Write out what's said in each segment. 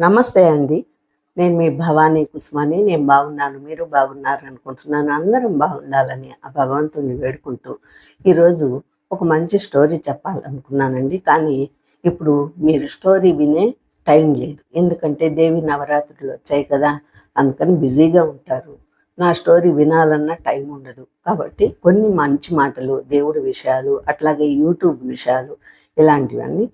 నమస్తే అండి. నేను మీ భవానీ కుసుమాని. నేను బాగున్నాను. మీరు బాగున్నారు అనుకుంటున్నాను. అందరం బాగుండాలని ఆ భగవంతుని వేడుకుంటూ ఈరోజు ఒక మంచి స్టోరీ చెప్పాలనుకున్నానండి. కానీ ఇప్పుడు మీరు స్టోరీ వినే టైం లేదు. ఎందుకంటే దేవి నవరాత్రులు వచ్చాయి కదా. అందుకని బిజీగా ఉంటారు. నా స్టోరీ వినాలన్న టైం ఉండదు. కాబట్టి కొన్ని మంచి మాటలు దేవుడి విషయాలు అట్లాగే యూట్యూబ్ విషయాలు ఇలాంటివన్నీ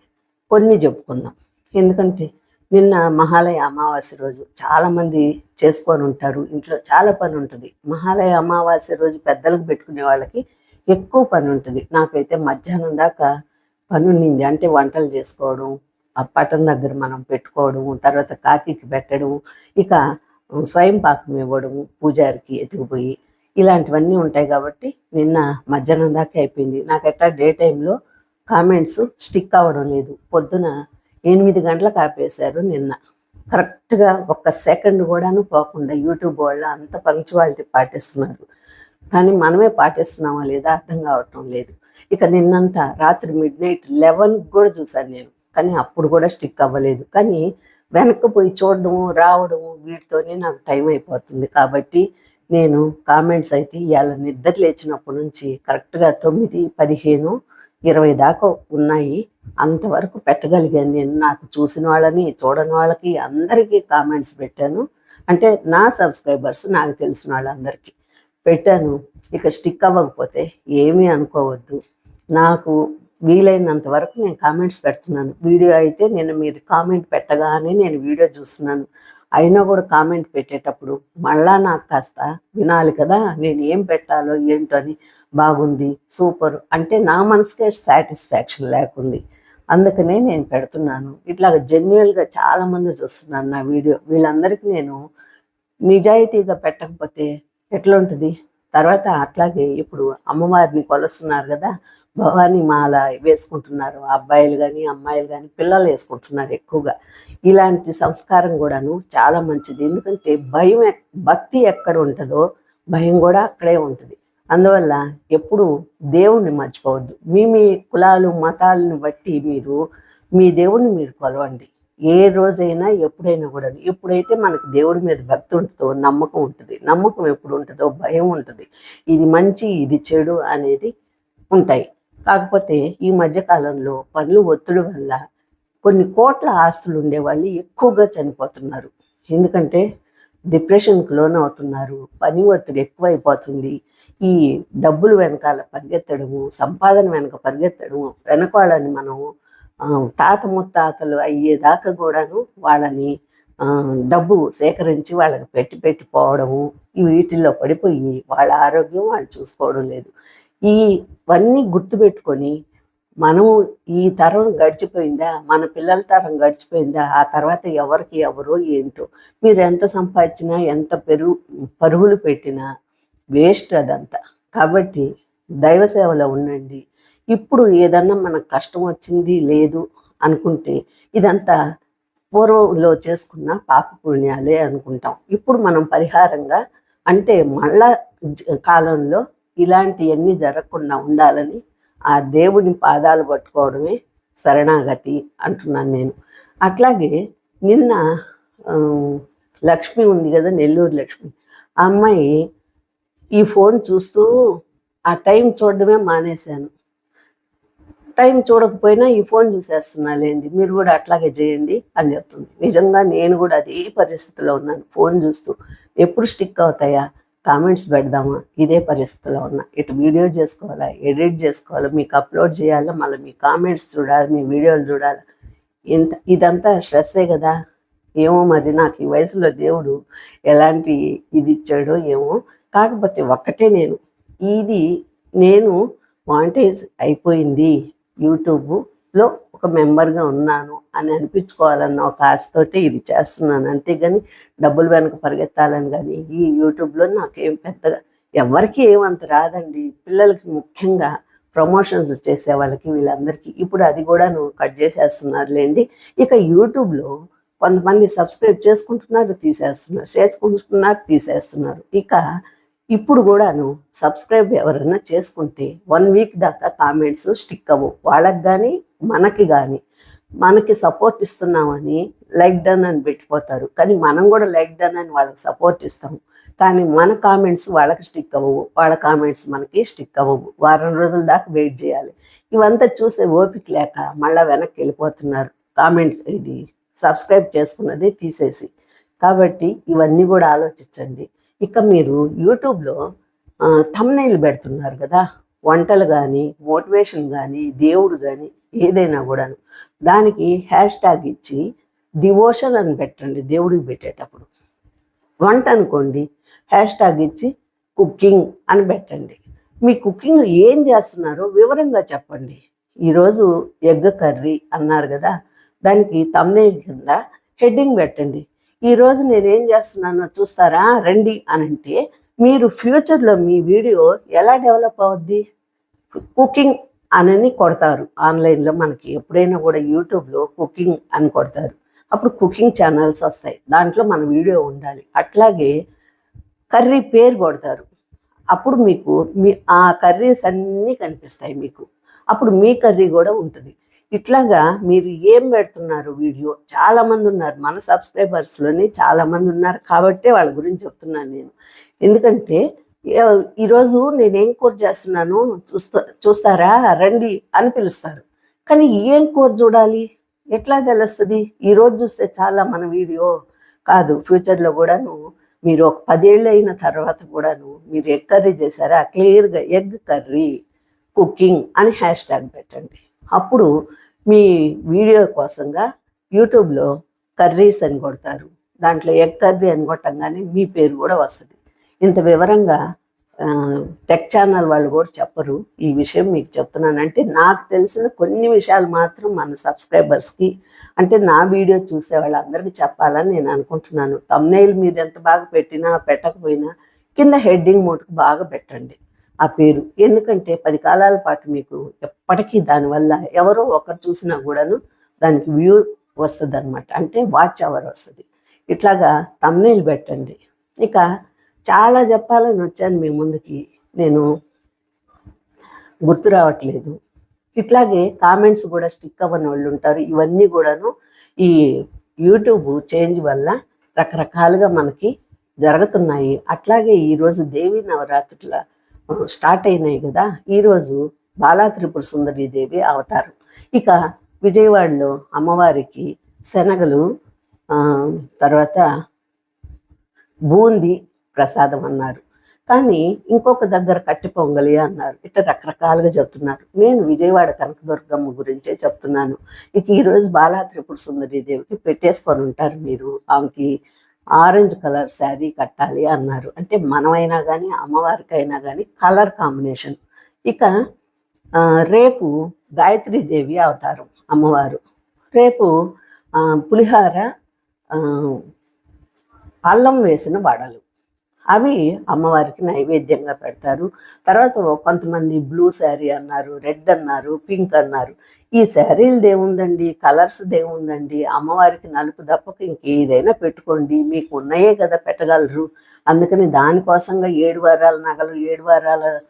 కొన్ని చెప్పుకుందాం. ఎందుకంటే నిన్న మహాలయ అమావాస్య రోజు చాలామంది చేసుకొని ఉంటారు. ఇంట్లో చాలా పని ఉంటుంది. మహాలయ అమావాస్య రోజు పెద్దలకు పెట్టుకునే వాళ్ళకి ఎక్కువ పని ఉంటుంది. నాకైతే మధ్యాహ్నం దాకా పని ఉండింది. అంటే వంటలు చేసుకోవడం ఆ పటం దగ్గర మనం పెట్టుకోవడం తర్వాత కాకికి పెట్టడం ఇక స్వయం పాకం ఇవ్వడం పూజారికి ఎత్తుకుపోయి ఇలాంటివన్నీ ఉంటాయి కాబట్టి నిన్న మధ్యాహ్నం దాకా అయిపోయింది. నాకెట్టా డే టైంలో కామెంట్స్ స్టిక్ అవ్వడం లేదు. పొద్దున ఎనిమిది గంటలకు ఆపేశారు నిన్న. కరెక్ట్గా ఒక్క సెకండ్ కూడాను పోకుండా యూట్యూబ్ వాళ్ళు అంత పంక్చువాలిటీ పాటిస్తున్నారు. కానీ మనమే పాటిస్తున్నామా లేదా అర్థం కావటం లేదు. ఇక నిన్నంతా రాత్రి మిడ్ నైట్ లెవెన్ కూడా చూశాను నేను. కానీ అప్పుడు కూడా స్టిక్ అవ్వలేదు. కానీ వెనక్కి పోయి చూడడము రావడము వీటితోనే నాకు టైం అయిపోతుంది. కాబట్టి నేను కామెంట్స్ అయితే ఇవాళ నిద్ర లేచినప్పటి నుంచి కరెక్ట్గా తొమ్మిది పదిహేను ఇరవై దాకా ఉన్నాయి. అంతవరకు పెట్టగలిగాను నేను. నాకు చూసిన వాళ్ళని చూడని వాళ్ళకి అందరికీ కామెంట్స్ పెట్టాను. అంటే నా సబ్స్క్రైబర్స్ నాకు తెలిసిన వాళ్ళందరికీ పెట్టాను. ఇక స్టిక్ అవ్వకపోతే ఏమీ అనుకోవద్దు. నాకు వీలైనంత వరకు నేను కామెంట్స్ పెడుతున్నాను. వీడియో అయితే నేను మీరు కామెంట్ పెట్టగానే నేను వీడియో చూస్తున్నాను. అయినా కూడా కామెంట్ పెట్టేటప్పుడు మళ్ళా నాకు కాస్త వినాలి కదా నేను ఏం పెట్టాలో ఏంటో అని బాగుంది సూపర్. అంటే నా మనసుకే సాటిస్ఫాక్షన్ లేకుంది. అందుకనే నేను పెడుతున్నాను. ఇట్లా జెన్యువల్గా చాలామంది చూస్తున్నాను నా వీడియో. వీళ్ళందరికీ నేను నిజాయితీగా పెట్టకపోతే ఎట్లుంటుంది? తర్వాత అట్లాగే ఇప్పుడు అమ్మవారిని కొలుస్తున్నారు కదా భవానీ మాల వేసుకుంటున్నారు. అబ్బాయిలు కానీ అమ్మాయిలు కానీ పిల్లలు వేసుకుంటున్నారు ఎక్కువగా. ఇలాంటి సంస్కారం కూడాను చాలా మంచిది. ఎందుకంటే భయం భక్తి ఎక్కడ ఉంటుందో భయం కూడా అక్కడే ఉంటుంది. అందువల్ల ఎప్పుడు దేవుణ్ణి మర్చిపోవద్దు. మీ మీ కులాలు మతాలను బట్టి మీరు మీ దేవుణ్ణి మీరు కొలవండి. ఏ రోజైనా ఎప్పుడైనా కూడా ఎప్పుడైతే మనకు దేవుడి మీద భక్తి ఉంటుందో నమ్మకం ఉంటుంది నమ్మకం ఎప్పుడు ఉంటుందో భయం ఉంటుంది ఇది మంచి ఇది చెడు అనేది ఉంటాయి. కాకపోతే ఈ మధ్యకాలంలో పనులు ఒత్తిడి వల్ల కొన్ని కోట్ల ఆస్తులు ఉండేవాళ్ళు ఎక్కువగా చనిపోతున్నారు. ఎందుకంటే డిప్రెషన్కి లోన్ అవుతున్నారు. పని ఒత్తిడి ఎక్కువైపోతుంది. ఈ డబ్బులు వెనకాల పరిగెత్తడము సంపాదన వెనక పరిగెత్తడము వెనక వాళ్ళని మనం తాత ముత్తాతలు అయ్యేదాకా కూడాను వాళ్ళని డబ్బు సేకరించి వాళ్ళకి పెట్టి పెట్టిపోవడము వీటిల్లో పడిపోయి వాళ్ళ ఆరోగ్యం వాళ్ళు చూసుకోవడం లేదు. ఇవన్నీ గుర్తుపెట్టుకొని మనం ఈ తరం గడిచిపోయిందా? మన పిల్లల తరం గడిచిపోయిందా? ఆ తర్వాత ఎవరికి ఎవరో ఏంటో? మీరు ఎంత సంపాదించినా ఎంత పెరుగు పరుగులు పెట్టినా వేస్ట్ అదంతా. కాబట్టి దైవ సేవలో ఉండండి. ఇప్పుడు ఏదన్నా మనకు కష్టం వచ్చింది లేదు అనుకుంటే ఇదంతా పూర్వంలో చేసుకున్న పాప పుణ్యాలే అనుకుంటాం. ఇప్పుడు మనం పరిహారంగా అంటే మళ్ళా కాలంలో ఇలాంటివన్నీ జరగకుండా ఉండాలని ఆ దేవుని పాదాలు పట్టుకోవడమే శరణాగతి అంటున్నాను నేను. అట్లాగే నిన్న లక్ష్మి ఉంది కదా నెల్లూరు లక్ష్మి. ఆ అమ్మాయి ఈ ఫోన్ చూస్తూ ఆ టైం చూడడమే మానేశాను. టైం చూడకపోయినా ఈ ఫోన్ చూసేస్తున్నాలేండి మీరు కూడా అట్లాగే చేయండి అని చెప్తుంది. నిజంగా నేను కూడా అదే పరిస్థితిలో ఉన్నాను ఫోన్ చూస్తూ. ఎప్పుడు స్టిక్ అవుతాయా? కామెంట్స్ పెడదామా? ఇదే పరిస్థితిలో ఉన్నా. ఇటు వీడియో చేసుకోవాలా? ఎడిట్ చేసుకోవాలా? మీకు అప్లోడ్ చేయాలా? మళ్ళీ మీ కామెంట్స్ చూడాలి? మీ వీడియోలు చూడాలి? ఇంత ఇదంతా స్ట్రెస్సే కదా. ఏమో మరి నాకు ఈ వయసులో దేవుడు ఎలాంటి ఇది ఇచ్చాడో ఏమో. కాకపోతే ఒక్కటే నేను. ఇది నేను మానిటైజ్ అయిపోయింది లో ఒక మెంబర్గా ఉన్నాను అని అనిపించుకోవాలన్న ఒక ఆశతోటి ఇది చేస్తున్నాను. అంతేగాని డబ్బులు వెనక పరిగెత్తాలని కానీ ఈ యూట్యూబ్లో నాకేం పెద్దగా ఎవరికి ఏమంత రాదండి. పిల్లలకి ముఖ్యంగా ప్రమోషన్స్ చేసే వాళ్ళకి వీళ్ళందరికీ ఇప్పుడు అది కూడా నువ్వు కట్ చేసేస్తున్నారులేండి. ఇక యూట్యూబ్లో కొంతమంది సబ్స్క్రైబ్ చేసుకుంటున్నారు తీసేస్తున్నారు చేసుకుంటున్నారు తీసేస్తున్నారు. ఇక ఇప్పుడు కూడాను సబ్స్క్రైబ్ ఎవరైనా చేసుకుంటే వన్ వీక్ దాకా కామెంట్స్ స్టిక్ అవ్వవు. వాళ్ళకి కానీ మనకి కానీ మనకి సపోర్ట్ ఇస్తున్నామని లైక్ డన్ అని పెట్టిపోతారు. కానీ మనం కూడా లైక్ డన్ అని వాళ్ళకి సపోర్ట్ ఇస్తాము. కానీ మన కామెంట్స్ వాళ్ళకి స్టిక్ అవ్వవు. వాళ్ళ కామెంట్స్ మనకి స్టిక్ అవ్వవు. వారం రోజుల దాకా వెయిట్ చేయాలి. ఇవంతా చూసే ఓపిక లేక మళ్ళీ వెనక్కి వెళ్ళిపోతున్నారు. కామెంట్స్ ఇది సబ్స్క్రైబ్ చేసుకున్నది తీసేసి. కాబట్టి ఇవన్నీ కూడా ఆలోచించండి. ఇక మీరు యూట్యూబ్లో తమ్నైల్ పెడుతున్నారు కదా? వంటలు కానీ మోటివేషన్ కానీ దేవుడు కానీ ఏదైనా కూడాను. దానికి హ్యాష్ ట్యాగ్ ఇచ్చి డివోషన్ అని పెట్టండి దేవుడికి పెట్టేటప్పుడు. వంట అనుకోండి హ్యాష్ ట్యాగ్ ఇచ్చి కుకింగ్ అని పెట్టండి. మీ కుకింగ్ ఏం చేస్తున్నారో వివరంగా చెప్పండి. ఈరోజు ఎగ్ కర్రీ అన్నారు కదా దానికి తమ్నే కింద హెడ్డింగ్ పెట్టండి. ఈరోజు నేనేం చేస్తున్నానో చూస్తారా? రండి అని అంటే మీరు ఫ్యూచర్లో మీ వీడియో ఎలా డెవలప్ అవుద్ది? కుకింగ్ అని కొడతారు. ఆన్లైన్లో మనకి ఎప్పుడైనా కూడా యూట్యూబ్లో కుకింగ్ అని కొడతారు. అప్పుడు కుకింగ్ ఛానల్స్ వస్తాయి. దాంట్లో మన వీడియో ఉండాలి. అట్లాగే కర్రీ పేరు కొడతారు. అప్పుడు మీకు మీ ఆ కర్రీస్ అన్నీ కనిపిస్తాయి మీకు. అప్పుడు మీ కర్రీ కూడా ఉంటుంది. ఇట్లాగా మీరు ఏం పెడుతున్నారు వీడియో? చాలామంది ఉన్నారు. మన సబ్స్క్రైబర్స్లోనే చాలామంది ఉన్నారు. కాబట్టే వాళ్ళ గురించి చెప్తున్నాను నేను. ఎందుకంటే ఈరోజు నేనేం కూర చేస్తున్నాను? చూస్తా చూస్తారా? రండి అని పిలుస్తారు. కానీ ఏం కూర చూడాలి? ఎట్లా తెలుస్తుంది? ఈరోజు చూస్తే చాలా మన వీడియో కాదు. ఫ్యూచర్లో కూడాను మీరు ఒక పదేళ్ళు అయిన తర్వాత కూడాను మీరు ఎగ్ కర్రీ చేశారా? క్లియర్గా ఎగ్ కర్రీ కుకింగ్ అని హ్యాష్ ట్యాగ్ పెట్టండి. అప్పుడు మీ వీడియో కోసంగా యూట్యూబ్లో కర్రీస్ అని కొడతారు. దాంట్లో ఎగ్ కర్రీ అని కొట్టంగానే మీ పేరు కూడా వస్తుంది. ఇంత వివరంగా టెక్ ఛానల్ వాళ్ళు కూడా చెప్పరు. ఈ విషయం మీకు చెప్తున్నానంటే నాకు తెలిసిన కొన్ని విషయాలు మాత్రం మన సబ్స్క్రైబర్స్కి అంటే నా వీడియో చూసే వాళ్ళందరికీ చెప్పాలని నేను అనుకుంటున్నాను. తమ్నైల్ మీరు ఎంత బాగా పెట్టినా పెట్టకపోయినా కింద హెడ్డింగ్ మోటుకు బాగా పెట్టండి. ఆ పేరు. ఎందుకంటే పది కాలాల పాటు మీకు ఎప్పటికీ దానివల్ల ఎవరో ఒకరు చూసినా కూడాను దానికి వ్యూ వస్తుంది అనమాట అంటే వాచ్ అవర్ వస్తుంది. ఇట్లాగా తమ్నైల్ పెట్టండి. ఇక చాలా చెప్పాలని వచ్చాను మీ ముందుకి. నేను గుర్తు రావట్లేదు. ఇట్లాగే కామెంట్స్ కూడా స్టిక్ అవ్వని వాళ్ళు ఉంటారు. ఇవన్నీ కూడాను ఈ యూట్యూబ్ చేంజ్ వల్ల రకరకాలుగా మనకి జరుగుతున్నాయి. అట్లాగే ఈరోజు దేవి నవరాత్రుల స్టార్ట్ అయినాయి కదా. ఈరోజు బాలా త్రిపుర సుందరి దేవి అవతారం. ఇక విజయవాడలో అమ్మవారికి శనగలు తర్వాత బూందీ ప్రసాదం అన్నారు. కానీ ఇంకొక దగ్గర కట్టి పొంగలి అన్నారు. ఇట్లా రకరకాలుగా చెప్తున్నారు. నేను విజయవాడ కనకదుర్గమ్మ గురించే చెప్తున్నాను. ఇక ఈరోజు బాలా త్రిపుర సుందరి దేవికి పెట్టేసుకొని ఉంటారు మీరు. ఆమెకి ఆరెంజ్ కలర్ శారీ కట్టాలి అన్నారు. అంటే మనమైనా కానీ అమ్మవారికైనా కానీ కలర్ కాంబినేషన్. ఇక రేపు దేవి అవతారం అమ్మవారు. రేపు పులిహార అల్లం వేసిన వడలు. అవి అమ్మవారికి నైవేద్యంగా పెడతారు. తర్వాత కొంతమంది బ్లూ శారీ అన్నారు రెడ్ అన్నారు పింక్ అన్నారు. ఈ శారీలు దేవుందండి కలర్స్ దేవుందండి. అమ్మవారికి నలుపు దప్పకు ఇంకేదైనా పెట్టుకోండి మీకు ఉన్నాయే కదా పెట్టగలరు. అందుకని దానికోసంగా ఏడు వారాల నగలు ఏడు వారాల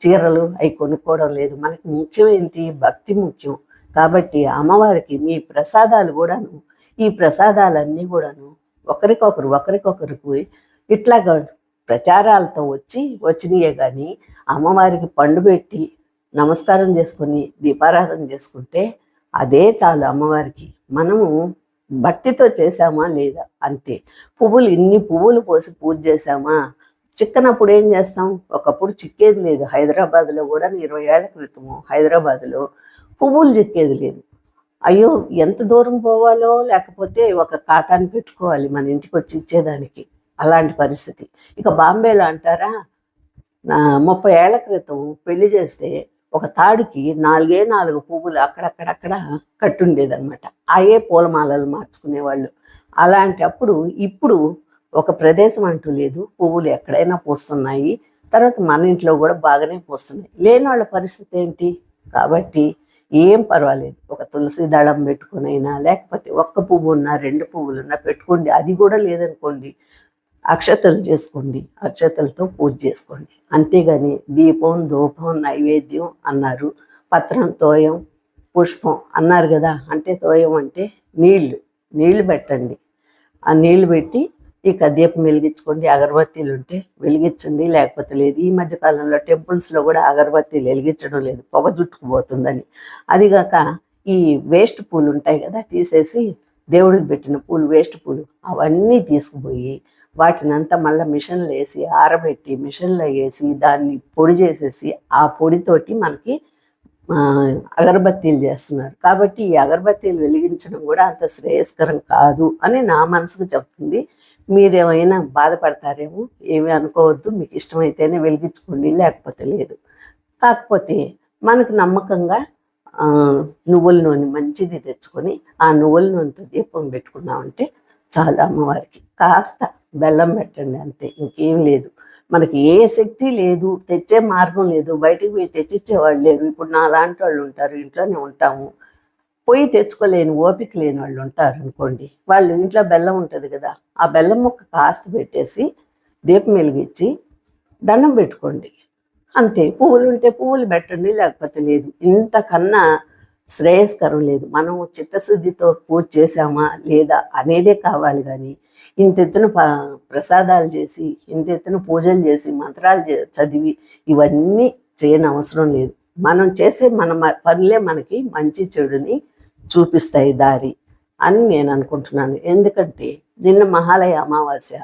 చీరలు అవి కొనుక్కోవడం లేదు. మనకి ముఖ్యం ఏంటి? భక్తి ముఖ్యం. కాబట్టి అమ్మవారికి మీ ప్రసాదాలు కూడాను ఈ ప్రసాదాలన్నీ కూడాను ఒకరికొకరు ఒకరికొకరికి ఇట్లాగా ప్రచారాలతో వచ్చి వచ్చినాయే కానీ అమ్మవారికి పండు పెట్టి నమస్కారం చేసుకొని దీపారాధన చేసుకుంటే అదే చాలు అమ్మవారికి. మనము భక్తితో చేసామా లేదా? అంతే. పువ్వులు ఇన్ని పువ్వులు పోసి పూజ చేసామా చిక్కనప్పుడు ఏం చేస్తాం? ఒకప్పుడు చిక్కేది లేదు. హైదరాబాద్లో కూడా ఇరవై ఏళ్ళ క్రితము హైదరాబాద్లో పువ్వులు చిక్కేది లేదు. అయ్యో ఎంత దూరం పోవాలో లేకపోతే ఒక ఖాతాని పెట్టుకోవాలి మన ఇంటికి వచ్చి ఇచ్చేదానికి. అలాంటి పరిస్థితి. ఇక బాంబేలో అంటారా? ముప్పై ఏళ్ళ క్రితం పెళ్ళి చేస్తే ఒక తాడుకి నాలుగే నాలుగు పువ్వులు అక్కడక్కడక్కడ కట్టుండేదన్నమాట. ఆయే పూలమాలలు మార్చుకునేవాళ్ళు. అలాంటప్పుడు ఇప్పుడు ఒక ప్రదేశం అంటూ లేదు. పువ్వులు ఎక్కడైనా పూస్తున్నాయి. తర్వాత మన ఇంట్లో కూడా బాగానే పూస్తున్నాయి. లేని వాళ్ళ పరిస్థితి ఏంటి? కాబట్టి ఏం పర్వాలేదు. ఒక తులసి దళం పెట్టుకునైనా లేకపోతే ఒక్క పువ్వు ఉన్నా రెండు పువ్వులున్నా పెట్టుకోండి. అది కూడా లేదనుకోండి. అక్షతలు చేసుకోండి అక్షతలతో పూజ చేసుకోండి. అంతేగాని దీపం ధూపం నైవేద్యం అన్నారు. పత్రం తోయం పుష్పం అన్నారు కదా. అంటే తోయం అంటే నీళ్ళు నీళ్ళు పెట్టండి. ఆ నీళ్ళు పెట్టి ఇక దీపం వెలిగించుకోండి. అగరబత్తీలు ఉంటే వెలిగించండి. లేకపోతే లేదు. ఈ మధ్య కాలంలో టెంపుల్స్లో కూడా అగరబత్తీలు వెలిగించడం లేదు. పొగ జుట్టుకుపోతుందని అదిగాక ఈ వేస్ట్ పూలు ఉంటాయి కదా తీసేసి దేవుడికి పెట్టిన పూలు వేస్ట్ పూలు అవన్నీ తీసుకుపోయి వాటిని అంతా మళ్ళీ మిషన్లు వేసి ఆరబెట్టి మిషన్లో వేసి దాన్ని పొడి చేసేసి ఆ పొడితోటి మనకి అగరబత్తీలు చేస్తున్నారు. కాబట్టి ఈ అగరబత్తీలు వెలిగించడం కూడా అంత శ్రేయస్కరం కాదు అని నా మనసుకు చెప్తుంది. మీరేమైనా బాధపడతారేమో ఏమీ అనుకోవద్దు. మీకు ఇష్టమైతేనే వెలిగించుకోండి లేకపోతే లేదు. కాకపోతే మనకు నమ్మకంగా నువ్వుల నూనె మంచిది తెచ్చుకొని ఆ నువ్వుల నూనెతో దీపం పెట్టుకున్నామంటే చాలు అమ్మవారికి. కాస్త బెల్లం పెట్టండి అంతే ఇంకేం లేదు. మనకి ఏ శక్తి లేదు తెచ్చే మార్గం లేదు బయటికి పోయి తెచ్చిచ్చేవాళ్ళు లేరు. ఇప్పుడు నా లాంటి వాళ్ళు ఉంటారు ఇంట్లోనే ఉంటాము. పోయి తెచ్చుకోలేని ఓపిక లేని వాళ్ళు ఉంటారు అనుకోండి. వాళ్ళు ఇంట్లో బెల్లం ఉంటుంది కదా ఆ బెల్లం ముక్క కాస్త పెట్టేసి దీపం వెలిగించి దండం పెట్టుకోండి. అంతే పువ్వులు ఉంటే పువ్వులు పెట్టండి లేకపోతే లేదు. ఇంతకన్నా శ్రేయస్కరం లేదు. మనం చిత్తశుద్ధితో పూజ చేసామా లేదా అనేదే కావాలి కానీ ఇంత ఎత్తున ప ప్రసాదాలు చేసి ఇంత ఎత్తున పూజలు చేసి మంత్రాలు చే- చదివి ఇవన్నీ చేయని అవసరం లేదు. మనం చేసే మన పనులే మనకి మంచి చెడుని చూపిస్తాయి దారి అని నేను అనుకుంటున్నాను. ఎందుకంటే నిన్న మహాలయ అమావాస్య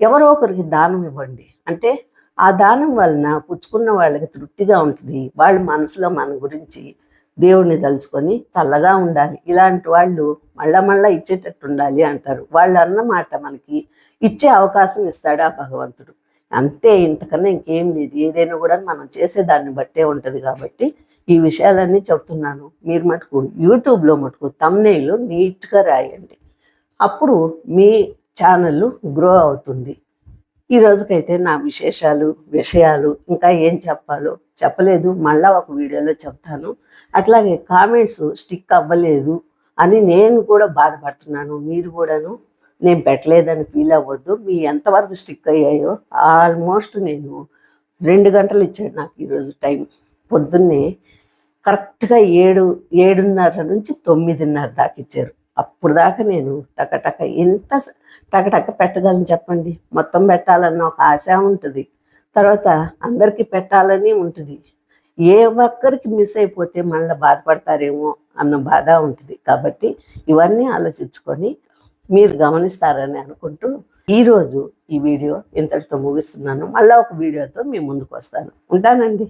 ఎవరో ఒకరికి దానం ఇవ్వండి. అంటే ఆ దానం వలన పుచ్చుకున్న వాళ్ళకి తృప్తిగా ఉంటుంది. వాళ్ళ మనసులో మన గురించి దేవుణ్ణి తలుచుకొని చల్లగా ఉండాలి. ఇలాంటి వాళ్ళు మళ్ళా మళ్ళా ఇచ్చేటట్టు ఉండాలి అంటారు. వాళ్ళు అన్నమాట మనకి ఇచ్చే అవకాశం ఇస్తాడు ఆ భగవంతుడు? అంతే ఇంతకన్నా ఇంకేం లేదు. ఏదైనా కూడా మనం చేసే దాన్ని బట్టే ఉంటుంది కాబట్టి ఈ విషయాలన్నీ చెప్తున్నాను. మీరు మటుకు యూట్యూబ్లో మటుకు తమ్నేలు నీట్గా రాయండి. అప్పుడు మీ ఛానల్ గ్రో అవుతుంది. ఈ రోజుకైతే నా విశేషాలు విషయాలు ఇంకా ఏం చెప్పాలో చెప్పలేదు. మళ్ళా ఒక వీడియోలో చెప్తాను. అట్లాగే కామెంట్స్ స్టిక్ అవ్వలేదు. అని నేను కూడా బాధపడుతున్నాను. మీరు కూడాను నేను పెట్టలేదని ఫీల్ అవ్వద్దు. మీ ఎంతవరకు స్టిక్ అయ్యాయో ఆల్మోస్ట్ నేను రెండు గంటలు ఇచ్చాడు నాకు ఈరోజు టైం. పొద్దున్నే కరెక్ట్గా ఏడు ఏడున్నర నుంచి తొమ్మిదిన్నర దాకా ఇచ్చారు. అప్పుడు దాకా నేను టకటక ఎంత టకటక పెట్టగలను చెప్పండి? మొత్తం పెట్టాలన్న ఒక ఆశ ఉంటుంది. తర్వాత అందరికీ పెట్టాలని ఉంటుంది. ఏ ఒక్కరికి మిస్ అయిపోతే మళ్ళీ బాధపడతారేమో అన్న బాధ ఉంటుంది. కాబట్టి ఇవన్నీ ఆలోచించుకొని మీరు గమనిస్తారని అనుకుంటూ ఈరోజు ఈ వీడియో ఇంతటితో ముగిస్తున్నాను. మళ్ళీ ఒక వీడియోతో మీ ముందుకు వస్తాను. ఉంటానండి.